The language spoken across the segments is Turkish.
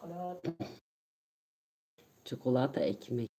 Çikolata. Çikolata ekmek.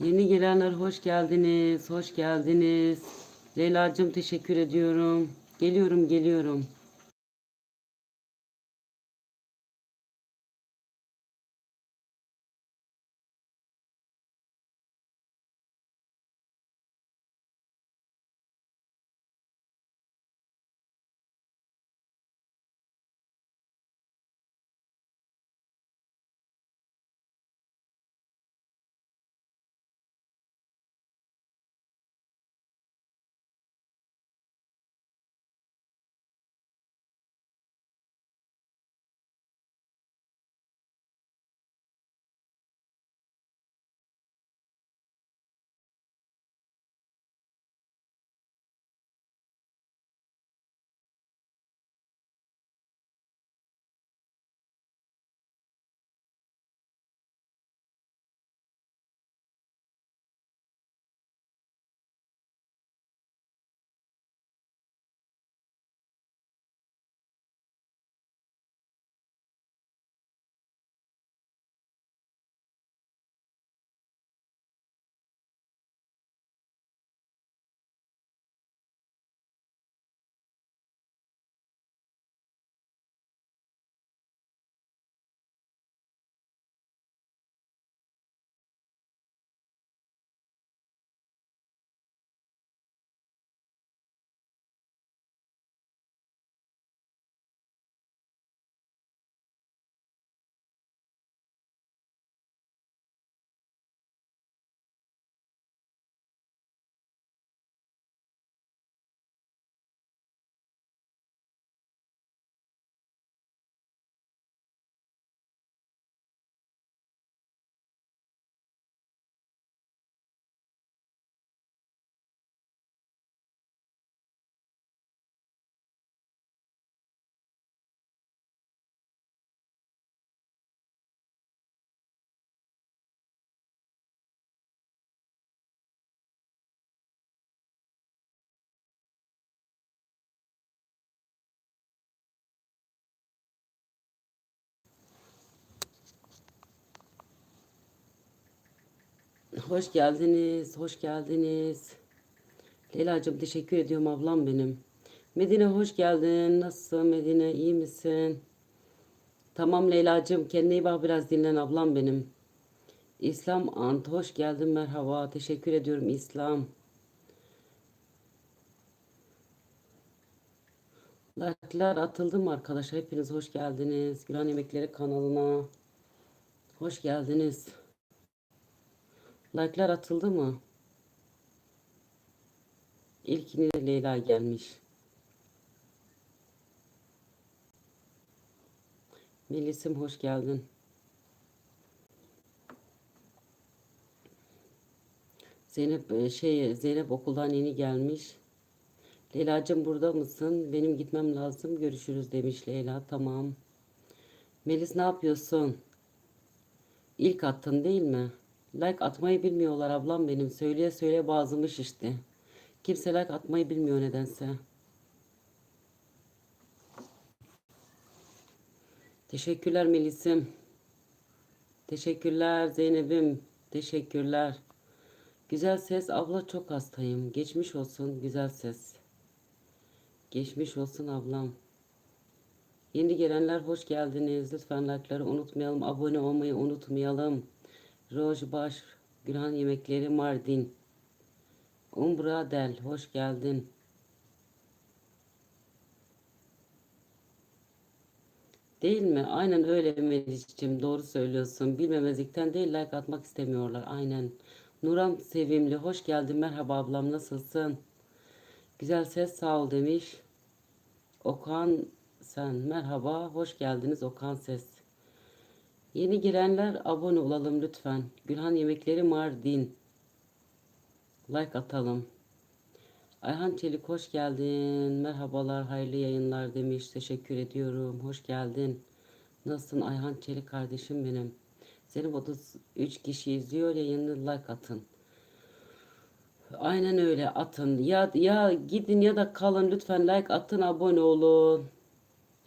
Yeni gelenler hoş geldiniz. Hoş geldiniz. Leyla'cığım teşekkür ediyorum. Geliyorum geliyorum. Hoş geldiniz, hoş geldiniz. Leyla'cığım teşekkür ediyorum ablam benim. Medine hoş geldin. Nasılsın Medine? iyi misin? Tamam Leyla'cığım kendine iyi bak biraz dinlen ablam benim. İslam Ant hoş geldin merhaba. Teşekkür ediyorum İslam. Like'lar atıldı mı arkadaşlar? Hepiniz hoş geldiniz. Gülen Yemekleri kanalına. Hoş geldiniz. Like'lar atıldı mı? İlkine de Leyla gelmiş. Melis'im hoş geldin. Zeynep e, şey Zeynep okuldan yeni gelmiş. Leyla'cığım burada mısın? Benim gitmem lazım. Görüşürüz demiş Leyla. Tamam. Melis ne yapıyorsun? İlk attın değil mi? Like atmayı bilmiyorlar ablam benim. Söyleye söyleye boğazımı şişti. Kimse like atmayı bilmiyor nedense. Teşekkürler Melis'im. Teşekkürler Zeynep'im. Teşekkürler. Güzel ses abla çok hastayım. Geçmiş olsun güzel ses. Geçmiş olsun ablam. Yeni gelenler hoş geldiniz. Lütfen like'ları unutmayalım. Abone olmayı unutmayalım. Rojbaş, Gülhan Yemekleri Mardin. Umbra Del, hoş geldin. Değil mi? Aynen öyle Melis'ciğim. Doğru söylüyorsun. Bilmemezlikten değil like atmak istemiyorlar. Aynen. Nuran Sevimli, hoş geldin. Merhaba ablam, nasılsın? Güzel ses sağ ol demiş. Okan sen merhaba, hoş geldiniz Okan Ses. Yeni girenler abone olalım lütfen. Gülhan Yemekleri Mardin. Like atalım. Ayhan Çelik hoş geldin. Merhabalar, hayırlı yayınlar demiş. Teşekkür ediyorum. Hoş geldin. Nasılsın Ayhan Çelik kardeşim benim? Senin 33 kişi izliyor yayını like atın. Aynen öyle atın. Ya ya gidin ya da kalın lütfen like atın abone olun.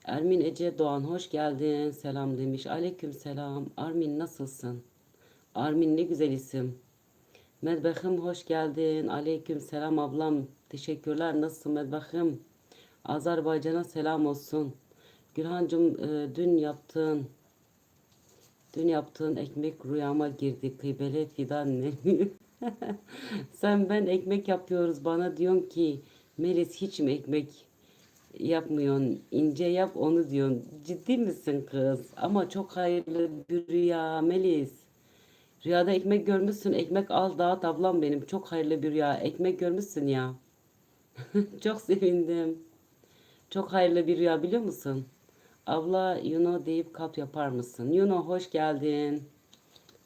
Ermin Ece Doğan hoş geldin. Selam demiş. Aleyküm selam. Armin nasılsın? Armin ne güzel isim. Medbahım hoş geldin. Aleyküm selam ablam. Teşekkürler. Nasılsın Medbahım? Azerbaycan'a selam olsun. Gülhancığım e, dün yaptığın dün yaptığın ekmek rüyama girdi. Kıybele fidan ne? Sen ben ekmek yapıyoruz bana diyorsun ki Melis hiç mi ekmek yapmıyorsun ince yap onu diyorsun. Ciddi misin kız? Ama çok hayırlı bir rüya Melis. Rüyada ekmek görmüşsün ekmek al dağıt ablam benim. Çok hayırlı bir rüya ekmek görmüşsün ya. çok sevindim. Çok hayırlı bir rüya biliyor musun? Abla Yuno deyip kalp yapar mısın? Yuno hoş geldin.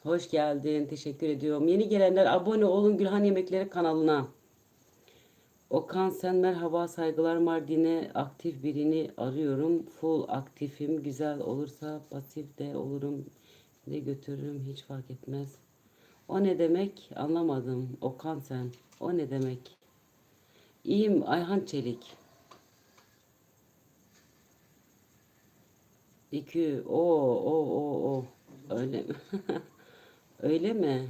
Hoş geldin. Teşekkür ediyorum. Yeni gelenler abone olun Gülhan Yemekleri kanalına. Okan sen merhaba saygılar Mardin'e aktif birini arıyorum. Full aktifim. Güzel olursa pasif de olurum. Ne götürürüm hiç fark etmez. O ne demek anlamadım. Okan sen. O ne demek? İyiyim Ayhan Çelik. İki. O o o o. Öyle mi? Öyle mi?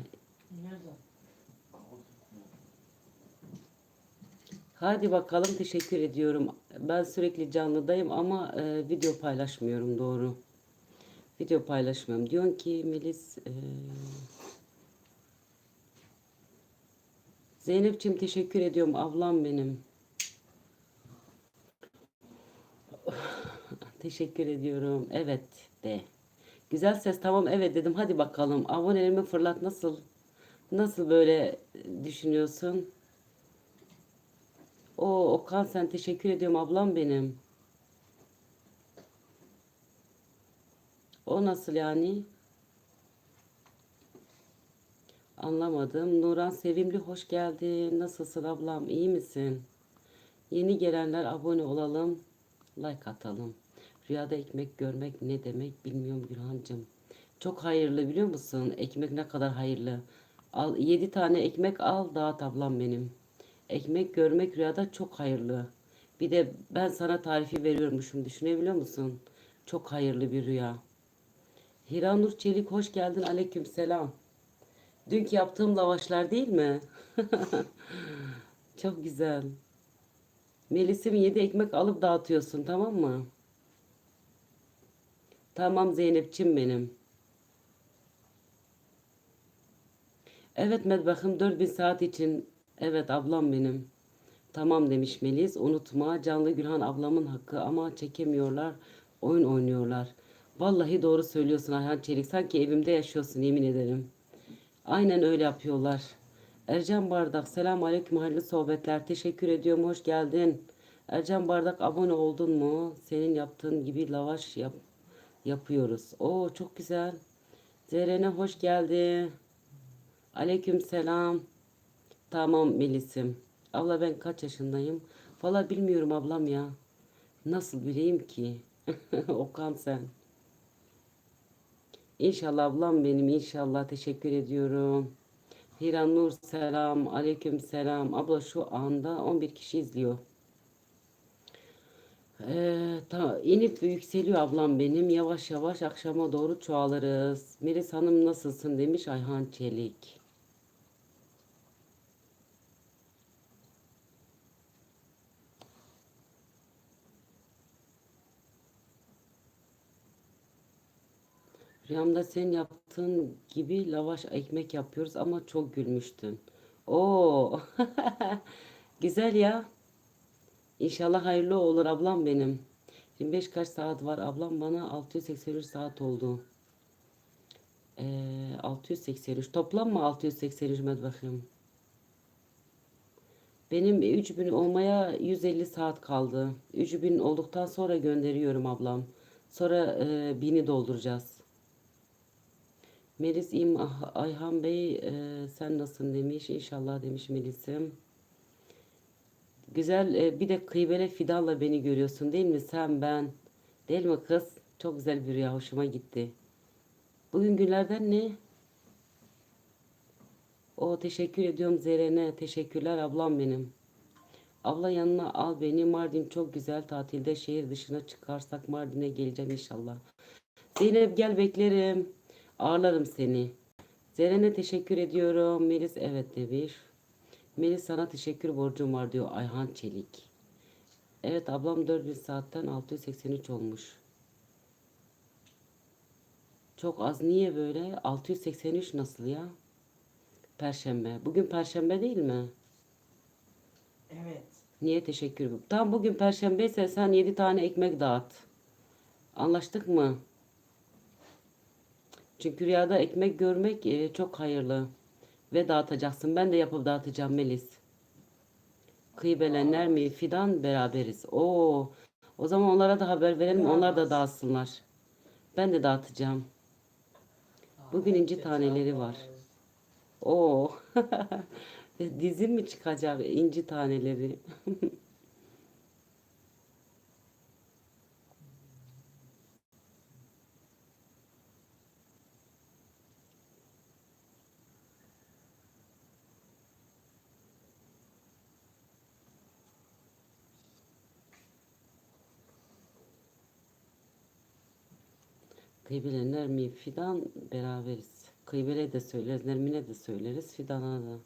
Hadi bakalım teşekkür ediyorum. Ben sürekli canlıdayım ama e, video paylaşmıyorum doğru. Video paylaşmıyorum. Diyorsun ki Melis e, Zeynep'ciğim teşekkür ediyorum ablam benim. teşekkür ediyorum. Evet de. Güzel ses tamam evet dedim. Hadi bakalım. Abonelerimi fırlat nasıl? Nasıl böyle düşünüyorsun? O Okan sen teşekkür ediyorum ablam benim. O nasıl yani? Anlamadım. Nuran Sevimli hoş geldin. Nasılsın ablam? İyi misin? Yeni gelenler abone olalım. Like atalım. Rüyada ekmek görmek ne demek bilmiyorum Gülhancığım. Çok hayırlı biliyor musun? Ekmek ne kadar hayırlı. Al 7 tane ekmek al dağıt ablam benim. Ekmek görmek rüyada çok hayırlı. Bir de ben sana tarifi veriyormuşum düşünebiliyor musun? Çok hayırlı bir rüya. Hiranur Çelik hoş geldin. Aleyküm selam. Dünkü yaptığım lavaşlar değil mi? Çok güzel. Melis'im yedi ekmek alıp dağıtıyorsun tamam mı? Tamam Zeynep'çim benim. Evet Medbakım 4000 saat için. Evet ablam benim. Tamam demiş Melis. Unutma Canlı Gülhan ablamın hakkı ama çekemiyorlar. Oyun oynuyorlar. Vallahi doğru söylüyorsun Ayhan Çelik. Sanki evimde yaşıyorsun yemin ederim. Aynen öyle yapıyorlar. Ercan Bardak selam aleyküm hayırlı sohbetler. Teşekkür ediyorum hoş geldin. Ercan Bardak abone oldun mu? Senin yaptığın gibi lavaş yap yapıyoruz. Oo çok güzel. Zerene hoş geldi. Aleyküm selam. Tamam Melis'im. Abla ben kaç yaşındayım? Valla bilmiyorum ablam ya. Nasıl bileyim ki? Okan sen. İnşallah ablam benim inşallah teşekkür ediyorum. Hiran Nur selam. Aleyküm selam. Abla şu anda 11 kişi izliyor. Ee, ta, inip yükseliyor ablam benim. Yavaş yavaş akşama doğru çoğalırız. Melis Hanım nasılsın demiş Ayhan Çelik. Rüyamda senin yaptığın gibi lavaş ekmek yapıyoruz ama çok gülmüştün. Oo, güzel ya. İnşallah hayırlı olur ablam benim. 25 kaç saat var ablam bana 683 saat oldu. Ee, 683 toplam mı 683 med bakayım. Benim 3000 olmaya 150 saat kaldı. 3000 olduktan sonra gönderiyorum ablam. Sonra e, 1000'i dolduracağız. Melis İm Ah- Ayhan Bey e, sen nasılsın demiş. İnşallah demiş Melis'im. Güzel e, bir de kıybele fidanla beni görüyorsun değil mi? Sen ben. Değil mi kız? Çok güzel bir rüya hoşuma gitti. Bugün günlerden ne? O teşekkür ediyorum Zeren'e. Teşekkürler ablam benim. Abla yanına al beni. Mardin çok güzel tatilde şehir dışına çıkarsak Mardin'e geleceğim inşallah. Zeynep gel beklerim. Ağırlarım seni. Zeren'e teşekkür ediyorum. Melis evet demiş. Melis sana teşekkür borcum var diyor Ayhan Çelik. Evet ablam 4000 saatten 683 olmuş. Çok az niye böyle? 683 nasıl ya? Perşembe. Bugün perşembe değil mi? Evet. Niye teşekkür Tam bugün perşembe ise sen 7 tane ekmek dağıt. Anlaştık mı? Çünkü rüyada ekmek görmek e, çok hayırlı. Ve dağıtacaksın. Ben de yapıp dağıtacağım Melis. Kıybelenler mi? Fidan beraberiz. Oo. O zaman onlara da haber verelim. Onlar da dağıtsınlar. Ben de dağıtacağım. Bugün inci taneleri var. Oo. Dizim mi çıkacak inci taneleri? Kıybelenler mi? Fidan beraberiz. Kıybele de söyleriz. Nermin'e de söyleriz. Fidan'a da.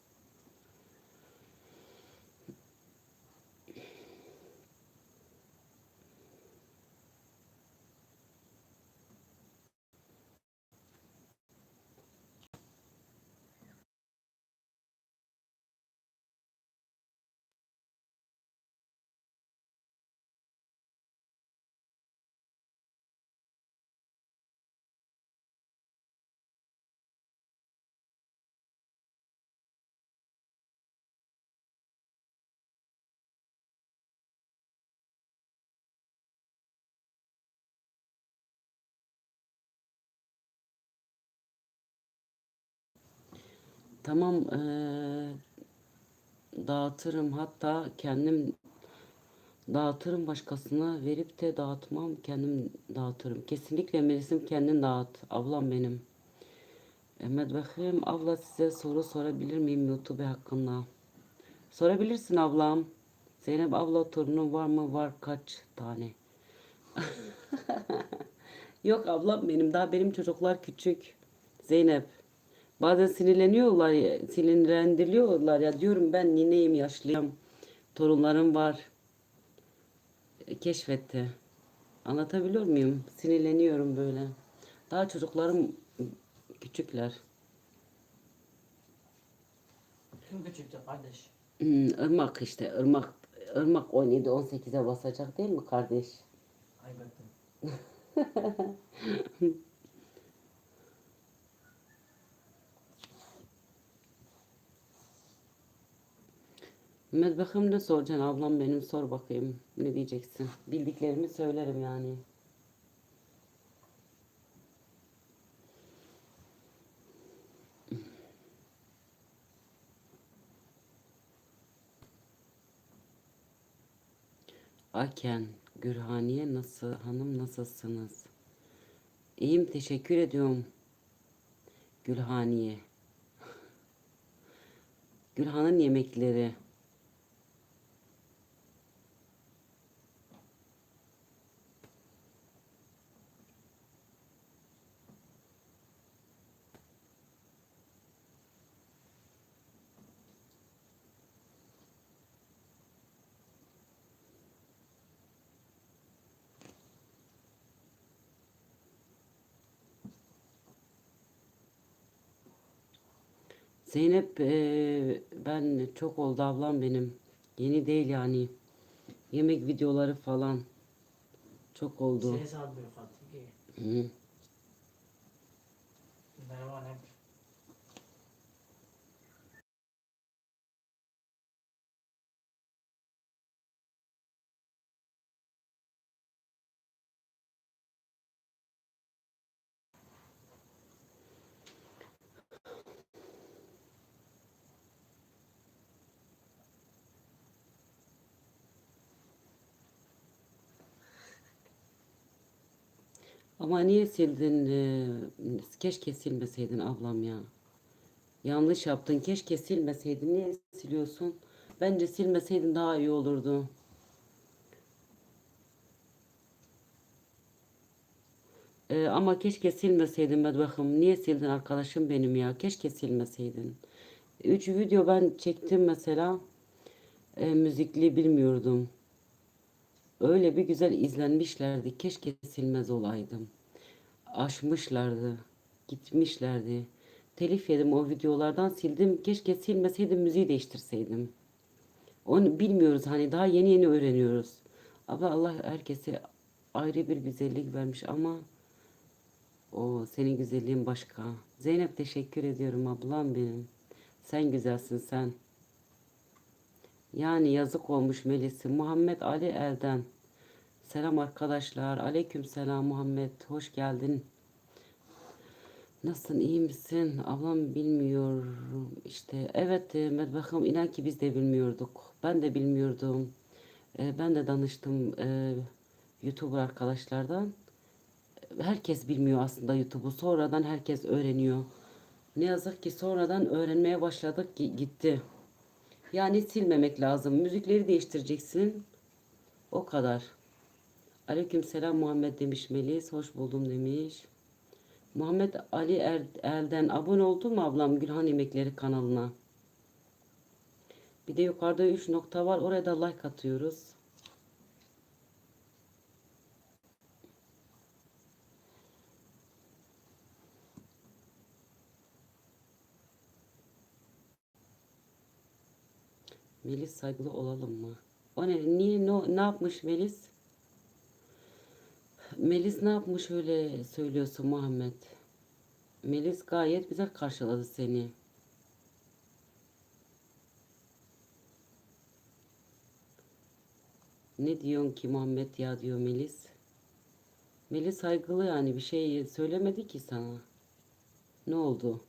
Tamam eee, dağıtırım hatta kendim dağıtırım başkasına verip de dağıtmam kendim dağıtırım. Kesinlikle Melis'im kendin dağıt ablam benim. Bakayım abla size soru sorabilir miyim YouTube hakkında? Sorabilirsin ablam. Zeynep abla torunun var mı? Var kaç tane? Yok ablam benim daha benim çocuklar küçük. Zeynep Bazen sinirleniyorlar ya, sinirlendiriliyorlar ya diyorum ben nineyim yaşlıyım. Torunlarım var. E, Keşfetti. Anlatabiliyor muyum? Sinirleniyorum böyle. Daha çocuklarım küçükler. Kim küçüktü kardeş? Hmm, Irmak işte. Irmak, Irmak 17-18'e basacak değil mi kardeş? Kaybettim. Bakayım ne soracaksın ablam benim sor bakayım. Ne diyeceksin? Bildiklerimi söylerim yani. Aken, Gürhaniye nasıl, hanım nasılsınız? İyiyim teşekkür ediyorum. Gülhaniye. Gülhan'ın yemekleri. Zeynep eee, ben çok oldu ablam benim. Yeni değil yani. Yemek videoları falan. Çok oldu. Seni sanmıyor Fatih. Hı. Merhaba annem. Ama niye sildin? keşke silmeseydin ablam ya. Yanlış yaptın. Keşke silmeseydin. Niye siliyorsun? Bence silmeseydin daha iyi olurdu. Ee, ama keşke silmeseydin Bedbahım. Niye sildin arkadaşım benim ya? Keşke silmeseydin. Üç video ben çektim mesela. E, müzikli bilmiyordum. Öyle bir güzel izlenmişlerdi. Keşke silmez olaydım. Aşmışlardı. Gitmişlerdi. Telif yedim o videolardan sildim. Keşke silmeseydim müziği değiştirseydim. Onu bilmiyoruz hani daha yeni yeni öğreniyoruz. Ama Allah herkese ayrı bir güzellik vermiş ama o senin güzelliğin başka. Zeynep teşekkür ediyorum ablam benim. Sen güzelsin sen. Yani yazık olmuş Melis'i. Muhammed Ali Elden. Selam arkadaşlar. Aleyküm selam Muhammed. Hoş geldin. Nasılsın? iyi misin? Ablam bilmiyorum işte. Evet e, Medbakım inan ki biz de bilmiyorduk. Ben de bilmiyordum. E, ben de danıştım e, YouTuber arkadaşlardan. Herkes bilmiyor aslında YouTube'u. Sonradan herkes öğreniyor. Ne yazık ki sonradan öğrenmeye başladık gitti. Yani silmemek lazım. Müzikleri değiştireceksin. O kadar. Aleykümselam Muhammed demiş Melis. Hoş buldum demiş. Muhammed Ali er Elden abone oldun mu ablam Gülhan Yemekleri kanalına? Bir de yukarıda 3 nokta var. Oraya da like atıyoruz. Melis saygılı olalım mı? O ne? Niye? Ne, ne yapmış Melis? Melis ne yapmış öyle söylüyorsun Muhammed? Melis gayet güzel karşıladı seni. Ne diyorsun ki Muhammed ya diyor Melis. Melis saygılı yani bir şey söylemedi ki sana. Ne oldu?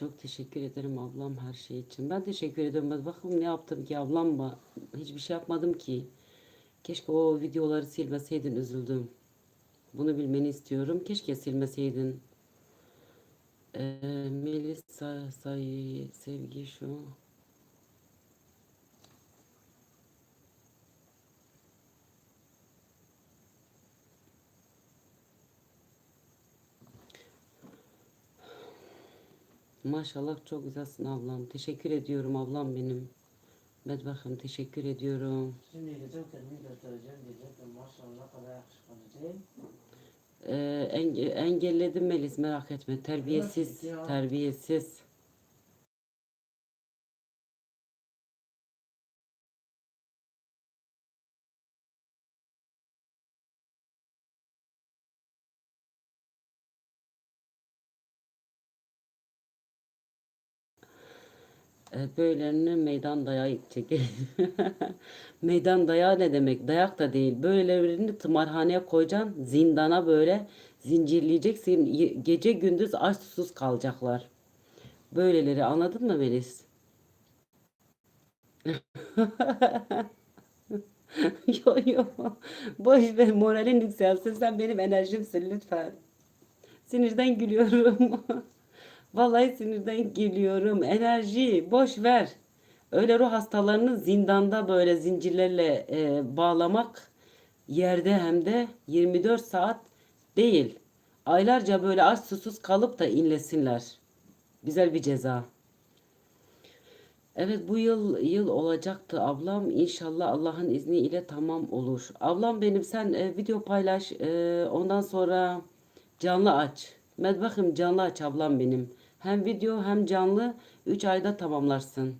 Çok teşekkür ederim ablam her şey için. Ben teşekkür. Ben bakın ne yaptım ki ablamla. Hiçbir şey yapmadım ki. Keşke o videoları silmeseydin üzüldüm. Bunu bilmeni istiyorum. Keşke silmeseydin. Ee, Melis say, say- sevgi şu. Maşallah çok güzelsin ablam. Teşekkür ediyorum ablam benim. Medbakım teşekkür ediyorum. Şimdi gideceğim kendimi göstereceğim diyecektim. Maşallah kadar yakışıklı değil. Ee, enge- engelledim Melis merak etme. Terbiyesiz, terbiyesiz. Böylelerine meydan dayağı çekelim. Meydan dayağı ne demek? Dayak da değil. Böylelerini tımarhaneye koyacaksın. Zindana böyle zincirleyeceksin. Gece gündüz aç susuz kalacaklar. Böyleleri anladın mı Melis? Yo yo. Boş ver moralin yükselsin. Sen benim enerjimsin lütfen. Sinirden gülüyorum. Vallahi sinirden gülüyorum. Enerji boş ver. Öyle ruh hastalarını zindanda böyle zincirlerle e, bağlamak yerde hem de 24 saat değil. Aylarca böyle aç susuz kalıp da inlesinler. Güzel bir ceza. Evet bu yıl yıl olacaktı ablam. İnşallah Allah'ın izniyle tamam olur. Ablam benim sen e, video paylaş. e, ondan sonra canlı aç. Medbakım canlı aç ablam benim. Hem video hem canlı 3 ayda tamamlarsın.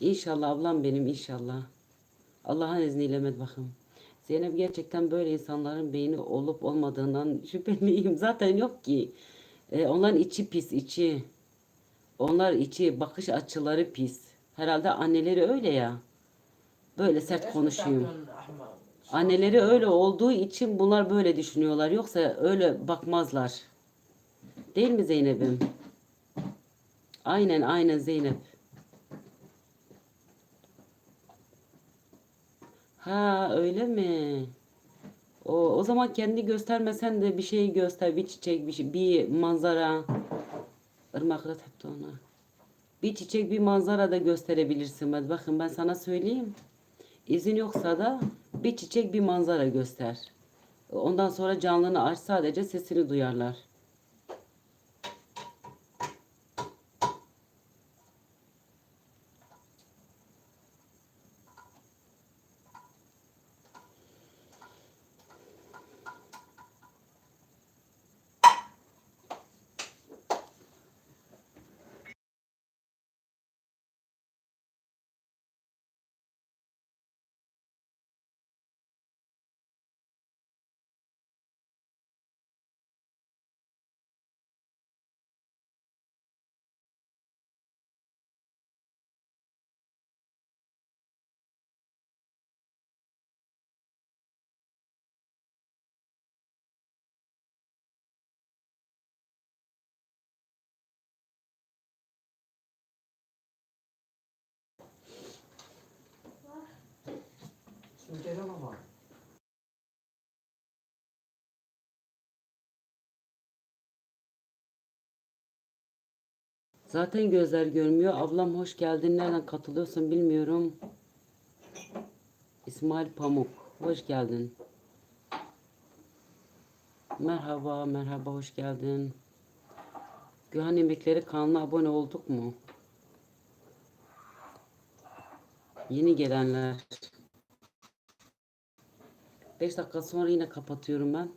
İnşallah ablam benim inşallah. Allah'ın izniyle medbakım. Zeynep gerçekten böyle insanların beyni olup olmadığından şüpheliyim. Zaten yok ki. E, onların içi pis içi. Onlar içi bakış açıları pis. Herhalde anneleri öyle ya. Böyle sert ahmak. Anneleri öyle olduğu için bunlar böyle düşünüyorlar. Yoksa öyle bakmazlar. Değil mi Zeynep'im? Aynen aynen Zeynep. Ha öyle mi? O, o zaman kendi göstermesen de bir şey göster. Bir çiçek, bir, şey, bir manzara. Irmakla tepti ona. Bir çiçek, bir manzara da gösterebilirsin. Bakın ben sana söyleyeyim. İzin yoksa da bir çiçek, bir manzara göster. Ondan sonra canlını aç sadece sesini duyarlar. Zaten gözler görmüyor. Ablam hoş geldin. Nereden katılıyorsun bilmiyorum. İsmail Pamuk. Hoş geldin. Merhaba, merhaba, hoş geldin. Gühan Yemekleri kanalına abone olduk mu? Yeni gelenler. 5 dakika sonra yine kapatıyorum ben.